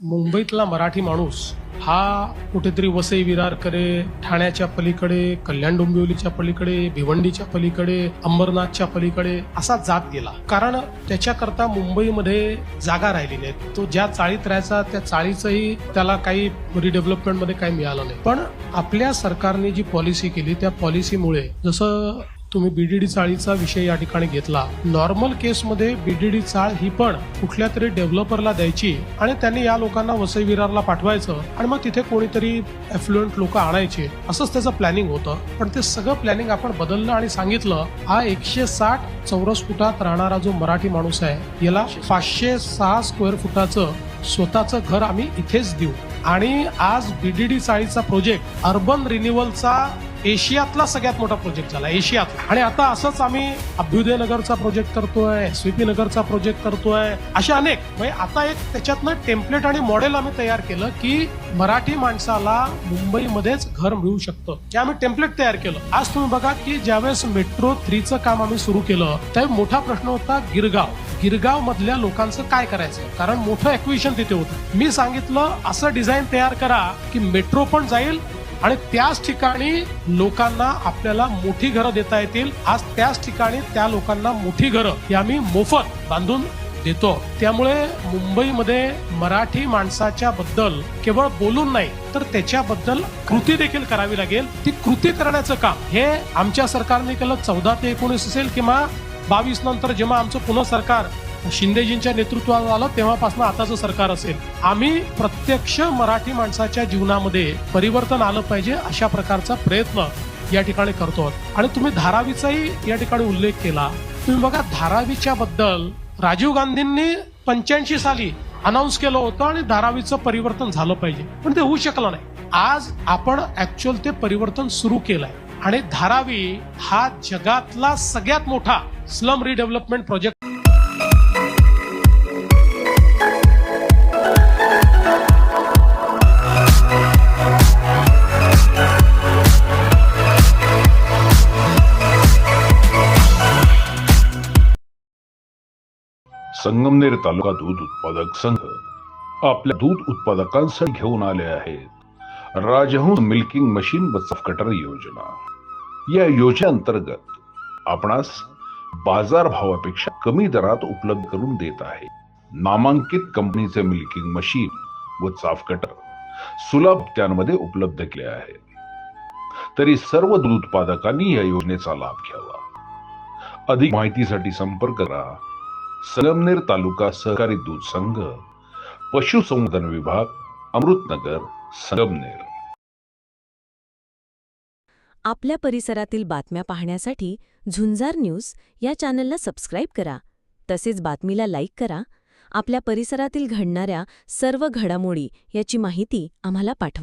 मुंबईतला मराठी माणूस हा कुठेतरी वसई विरारकडे ठाण्याच्या पलीकडे कल्याण डोंबिवलीच्या पलीकडे भिवंडीच्या पलीकडे अंबरनाथच्या पलीकडे असा जात गेला. कारण त्याच्याकरता मुंबईमध्ये जागा राहिली नाही तो ज्या चाळीत राहायचा त्या चाळीचंही त्याला काही रिडेव्हलपमेंटमध्ये काही मिळालं नाही. पण आपल्या सरकारने जी पॉलिसी केली त्या पॉलिसीमुळे जसं तुम्ही बीडीडी चाळीचा विषय या ठिकाणी घेतला. नॉर्मल केसमध्ये बीडीडी चाळ ही पण कुठल्या तरी डेव्हलपरला द्यायची आणि त्यांनी या लोकांना वसई विरारला पाठवायचं आणि मग तिथे कोणीतरी एफ्लुएंट लोक आणायचे. असंच त्याचं प्लॅनिंग होतं. पण ते सगळं प्लॅनिंग आपण बदललं आणि सांगितलं हा एकशे साठ चौरस फुटात राहणारा जो मराठी माणूस आहे याला पाचशे सहा स्क्वेअर फुटाचं स्वतःचं घर आम्ही इथेच देऊ. आणि आज बीडीडी चाळीचा प्रोजेक्ट अर्बन रिन्युअलचा एशियातला सगळ्यात मोठा प्रोजेक्ट झाला एशियात. आणि आता असंच आम्ही अभ्युदय नगरचा प्रोजेक्ट करतोय स्वीपी नगरचा प्रोजेक्ट करतोय असे अनेक. म्हणजे आता एक त्याच्यातनं टेम्पलेट आणि मॉडेल आम्ही तयार केलं की मराठी माणसाला मुंबईमध्येच घर मिळू शकतं. ते आम्ही टेम्पलेट तयार केलं. आज तुम्ही बघा की ज्यावेळेस मेट्रो थ्रीचं काम आम्ही सुरू केलं त्यावेळी मोठा प्रश्न होता गिरगाव. गिरगाव मधल्या लोकांचं काय करायचं? कारण मोठं एक्विशन तिथे होतं. मी सांगितलं असं डिझाईन तयार करा की मेट्रो पण जाईल आणि त्याच ठिकाणी लोकांना आपल्याला मोठी घरं देता येतील. आज त्याच ठिकाणी त्या लोकांना मोठी घरं ही आम्ही मोफत बांधून देतो. त्यामुळे मुंबईमध्ये मराठी माणसाच्या बद्दल केवळ बोलून नाही तर त्याच्याबद्दल कृती देखील करावी लागेल. ती कृती करण्याचं काम हे आमच्या सरकारने केलं. चौदा ते एकोणीस असेल किंवा बावीस नंतर जेव्हा आमचं पुन्हा सरकार शिंदेजींच्या नेतृत्वात आलं तेव्हापासून आताचं सरकार असेल. आम्ही प्रत्यक्ष मराठी माणसाच्या जीवनामध्ये परिवर्तन आलं पाहिजे अशा प्रकारचा प्रयत्न या ठिकाणी करतो. आणि तुम्ही धारावीचाही या ठिकाणी उल्लेख केला. तुम्ही बघा धारावीच्या बद्दल राजीव गांधींनी पंच्याऐंशी साली अनाऊन्स केलं होतं आणि धारावीचं परिवर्तन झालं पाहिजे. पण ते होऊ शकलं नाही. आज आपण ऍक्च्युअल ते परिवर्तन सुरू केलंय. आणि धारावी हा जगातला सगळ्यात मोठा स्लम रिडेव्हलपमेंट प्रोजेक्ट संगमनेर तालुका दूध उत्पादक संघ आपल्या दूध उत्पादकांसाठी घेऊन आले आहेत. राजहंस मिल्किंग मशीन व कटर योजना. या योजनेअंतर्गत आपणास बाजार भावापेक्षा कमी दरात उपलब्ध करून देत आहे. नामांकित कंपनीचे मिल्किंग मशीन व चाफ कटर सुलभ त्यांमध्ये उपलब्ध केले आहे. तरी सर्व दूध उत्पादकांनी या योजनेचा लाभ घ्यावा. अधिक माहितीसाठी संपर्क करा. संगमनेर तालुका सहकारी दूध संघ पशुसंवर्धन विभाग अमृतनगर संगमनेर आपल्या परिसरातील बातम्या पाहण्यासाठी झुंजार न्यूज या चॅनलला सबस्क्राईब करा. तसेच बातमीला लाईक करा. आपल्या परिसरातील घडणाऱ्या सर्व घडामोडी याची माहिती आम्हाला पाठवा.